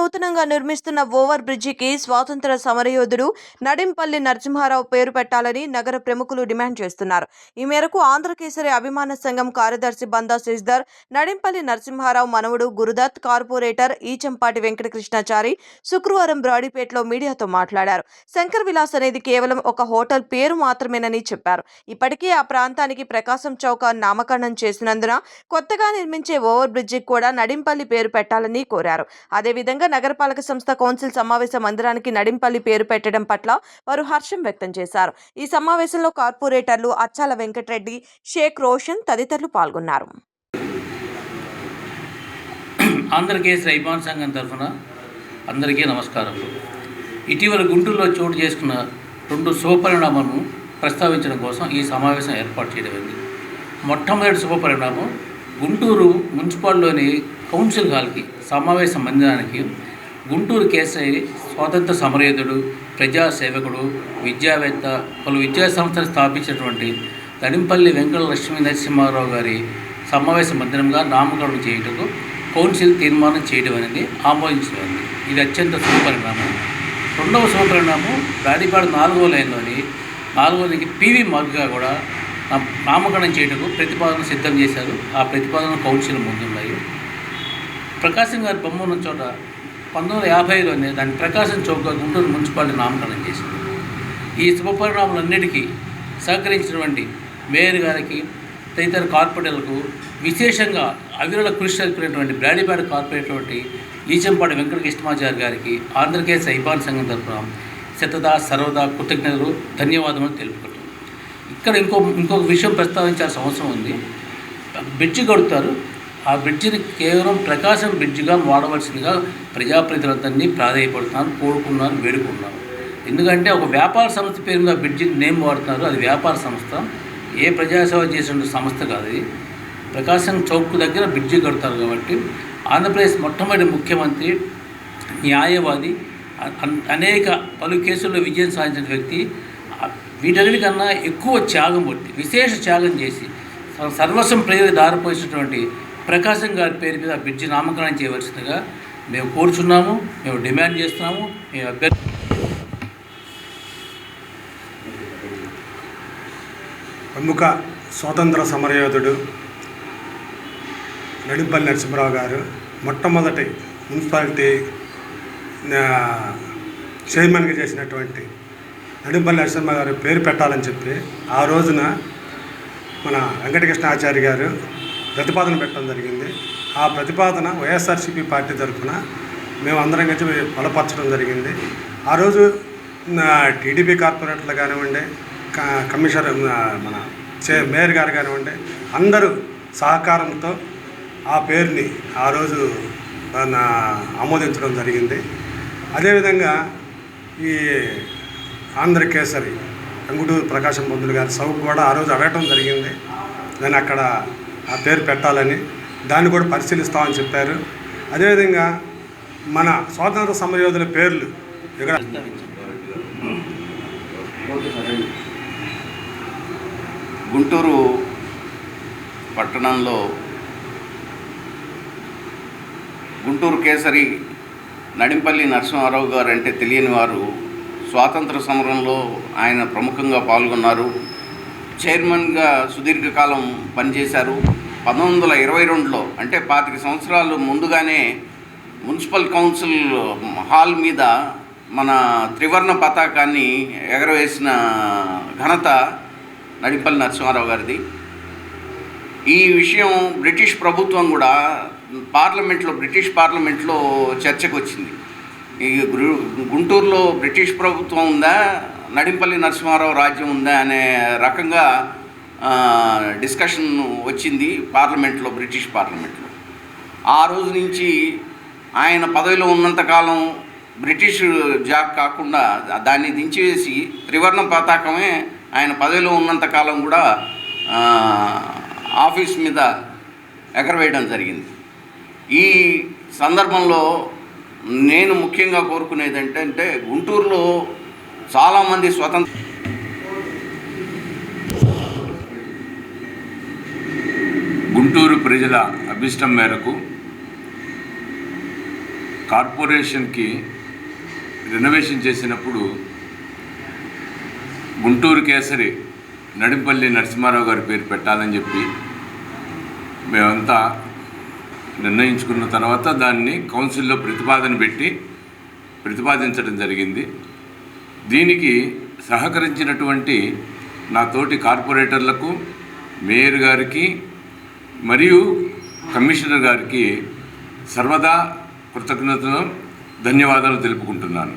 నూతనంగా నిర్మిస్తున్న ఓవర్ బ్రిడ్జికి స్వాతంత్ర సమరయోధుడు నడింపల్లి నరసింహారావు పేరు పెట్టాలని నగర ప్రముఖులు డిమాండ్ చేస్తున్నారు. ఈ మేరకు ఆంధ్రకేసరి అభిమాన సంఘం కార్యదర్శి బందా శశిధర్ నడింపల్లి నరసింహారావు మనవడు గురుదత్ కార్పొరేటర్ ఈచంపాటి వెంకటకృష్ణాచారి శుక్రవారం బ్రాడీపేటలో మీడియాతో మాట్లాడారు. శంకర్ విలాస్ అనేది కేవలం ఒక హోటల్ పేరు మాత్రమేనని చెప్పారు. ఇప్పటికే ఆ ప్రాంతానికి ప్రకాశం చౌక నామకరణం చేసినందున కొత్తగా నిర్మించే ఓవర్ బ్రిడ్జికి కూడా నడింపల్లి పేరు పెట్టాలని కోరారు. అదేవిధంగా నగరపాలక సంస్థ కౌన్సిల్ సమావేశ మందిరానికి నడింపల్లి పేరు పెట్టడం పట్ల వారు హర్షం వ్యక్తం చేశారు. ఈ సమావేశంలో కార్పొరేటర్లు అచ్చాల వెంకటరెడ్డి షేక్ రోషన్ తదితరులు పాల్గొన్నారు. ఆంధ్రకేశ్ రైబాన్ సంఘం తరఫున అందరికీ నమస్కారం ఇటీవల గుంటూరులో చోటు చేసుకున్న రెండు శుభపరిణామాలను ప్రస్తావించడం కోసం ఈ సమావేశం ఏర్పాటు చేయడమైంది మొట్టమొదటి శుభపరిణామం గుంటూరు మున్సిపాల్లోని కౌన్సిల్ హాల్కి సమావేశ మందిరానికి గుంటూరు కేసరి స్వాతంత్ర సమరయోధుడు ప్రజాసేవకుడు విద్యావేత్త పలు విద్యా సంస్థలు స్థాపించినటువంటి దడింపల్లి వెంకట లక్ష్మీ నరసింహారావు గారి సమావేశ మందిరంగా నామకరణం చేయుటకు కౌన్సిల్ తీర్మానం చేయడం అనేది ఆమోదించబడింది. ఇది అత్యంత శుభపరిణామం రెండవ శుభపరిణామం దాడిపాడు నాలుగో లైన్లోని నాలుగో లైన్కి పీవీ మార్క్గా కూడా నామకరణం చేయటకు ప్రతిపాదన సిద్ధం చేశారు. ఆ ప్రతిపాదన కౌన్సిల్ ముందున్నాయి. ప్రకాశం గారి బొమ్మ ఉన్న చోట పంతొమ్మిది వందల యాభైలోనే దాన్ని ప్రకాశం చౌక్గా గుంటూరు మున్సిపాలిటీ నామకరణం చేసింది ఈ శుభపరిణామాలన్నిటికీ సహకరించినటువంటి మేయర్ గారికి తదితర కార్పొరేటర్లకు విశేషంగా అవిరళ కృషి జరిపినటువంటి బ్రాడీపేట కార్పొరేటర్ ఈచంపాటి వెంకటకృష్ణమాచారి గారికి ఆంధ్రకేశ్ సైబాన్ సంఘం తరఫున శతదా సర్వదా కృతజ్ఞతలు ధన్యవాదములు తెలుపుకున్నారు ఇక్కడ ఇంకో ఇంకొక విషయం ప్రస్తావించాల్సిన అవసరం ఉంది. బ్రిడ్జి కడుతారు. ఆ బ్రిడ్జిని కేవలం ప్రకాశం బ్రిడ్జిగా వాడవలసిందిగా ప్రజాప్రతినిధులందరినీ ప్రాధాయపడుతున్నాను కోరుకున్నాను వేడుకున్నాను ఎందుకంటే ఒక వ్యాపార సంస్థ పేరు మీద బ్రిడ్జి నేమ్ వాడుతున్నారు. అది వ్యాపార సంస్థ. ఏ ప్రజాసేవ చేసిన సంస్థ కాదు ఇది. ప్రకాశం చౌక్ దగ్గర బ్రిడ్జి కడతారు కాబట్టి ఆంధ్రప్రదేశ్ మొట్టమొదటి ముఖ్యమంత్రి న్యాయవాది అనేక పలు కేసుల్లో విజయం సాధించిన వ్యక్తి వీటన్నిటికన్నా ఎక్కువ త్యాగం పట్టి విశేష త్యాగం చేసి సర్వస్వం ప్రజలకు దారిపోసినటువంటి ప్రకాశం గారి పేరు మీద ఆ బ్రిడ్జి నామకరణం చేయవలసిందిగా మేము కోరుచున్నాము మేము డిమాండ్ చేస్తున్నాము మేము అభ్యర్థి ప్రముఖ స్వాతంత్ర సమరయోధుడు నడిపల్లి నరసింహరావు గారు మొట్టమొదటి మున్సిపాలిటీ చైర్మన్గా చేసినటువంటి నడుంపల్లి నరసింహ గారు పేరు పెట్టాలని చెప్పి ఆ రోజున మన వెంకటకృష్ణ ఆచార్య గారు ప్రతిపాదన పెట్టడం జరిగింది. ఆ ప్రతిపాదన వైఎస్ఆర్సీపీ పార్టీ తరఫున మేము అందరం కలిసి బలపరచడం జరిగింది. ఆ రోజు టీడీపీ కార్పొరేటర్లు కానివ్వండి క- కమిషనర్ మన చే మేయర్ గారు కానివ్వండి అందరూ సహకారంతో ఆ పేరుని ఆ రోజు ఆమోదించడం జరిగింది. అదేవిధంగా ఈ ఆంధ్రకేసరి అంగుటూరు ప్రకాశం పంతులు గారి సౌకు కూడా ఆ రోజు అడగటం జరిగింది. నేను అక్కడ ఆ పేరు పెట్టాలని దాన్ని కూడా పరిశీలిస్తామని చెప్పారు. అదేవిధంగా మన స్వాతంత్ర సమరయోధుల పేర్లు ఇక్కడ గుంటూరు పట్టణంలో గుంటూరు కేసరి నడింపల్లి నరసింహారావు గారు అంటే తెలియని వారు స్వాతంత్ర సమరంలో ఆయన ప్రముఖంగా పాల్గొన్నారు. చైర్మన్గా సుదీర్ఘకాలం పనిచేశారు. పంతొమ్మిది వందల ఇరవై రెండులో అంటే పాతిక సంవత్సరాలు ముందుగానే మున్సిపల్ కౌన్సిల్ హాల్ మీద మన త్రివర్ణ పతాకాన్ని ఎగరవేసిన ఘనత నడిపల్లి నరసింహారావు గారిది. ఈ విషయం బ్రిటిష్ ప్రభుత్వం కూడా పార్లమెంట్లో బ్రిటిష్ పార్లమెంట్లో చర్చకు వచ్చింది ఈ గుంటూరులో బ్రిటిష్ ప్రభుత్వం ఉందా? నడింపల్లి నరసింహారావు రాజ్యం ఉందా? అనే రకంగా డిస్కషన్ వచ్చింది పార్లమెంట్లో బ్రిటిష్ పార్లమెంట్లో. ఆ రోజు నుంచి ఆయన పదవిలో ఉన్నంతకాలం బ్రిటిష్ జాబ్ కాకుండా దాన్ని దించివేసి త్రివర్ణ పతాకమే ఆయన పదవిలో ఉన్నంతకాలం కూడా ఆఫీస్ మీద ఎగరవేయడం జరిగింది. ఈ సందర్భంలో నేను ముఖ్యంగా కోరుకునేది ఏంటంటే గుంటూరులో చాలామంది స్వతంత్ర గుంటూరు ప్రజల అభిష్టం మేరకు కార్పొరేషన్కి రెనోవేషన్ చేసినప్పుడు గుంటూరు కేసరి నడింపల్లి నరసింహారావు గారి పేరు పెట్టాలని చెప్పి మేమంతా నిర్ణయించుకున్న తర్వాత దాన్ని కౌన్సిల్లో ప్రతిపాదన పెట్టి ప్రతిపాదించడం జరిగింది. దీనికి సహకరించినటువంటి నా తోటి కార్పొరేటర్లకు మేయర్ గారికి మరియు కమిషనర్ గారికి సర్వదా కృతజ్ఞతను ధన్యవాదాలు తెలుపుకుంటున్నాను.